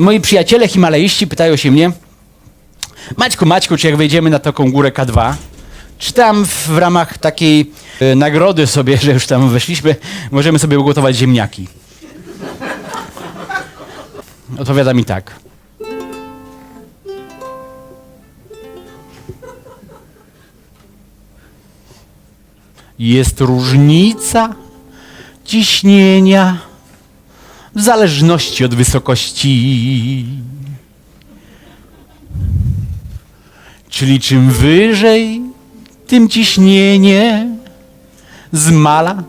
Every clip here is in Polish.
Moi przyjaciele himalaiści pytają się mnie, Maćku, Maćku, czy jak wejdziemy na taką górę K2, czy tam w, ramach takiej e, nagrody sobie, że już tam weszliśmy, możemy sobie ugotować ziemniaki? Odpowiada mi tak. Jest różnica ciśnienia w zależności od wysokości. Czyli czym wyżej, tym ciśnienie zmala.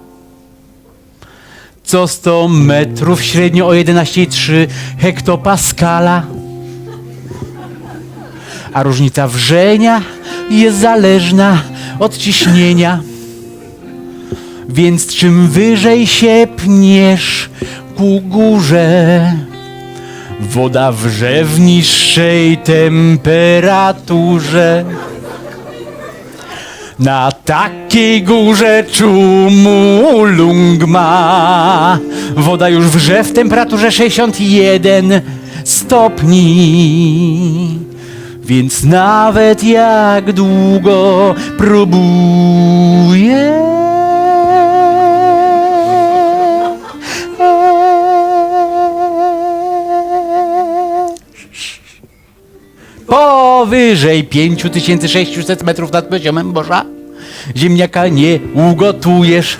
Co 100 metrów średnio o 11,3 hektopaskala. A różnica wrzenia jest zależna od ciśnienia. Więc czym wyżej się pniesz ku górze, woda wrze w niższej temperaturze. Na takiej górze Czumulung ma woda już wrze w temperaturze 61 stopni. Więc nawet jak długo próbuję. Powyżej 5600 metrów nad poziomem morza ziemniaka nie ugotujesz.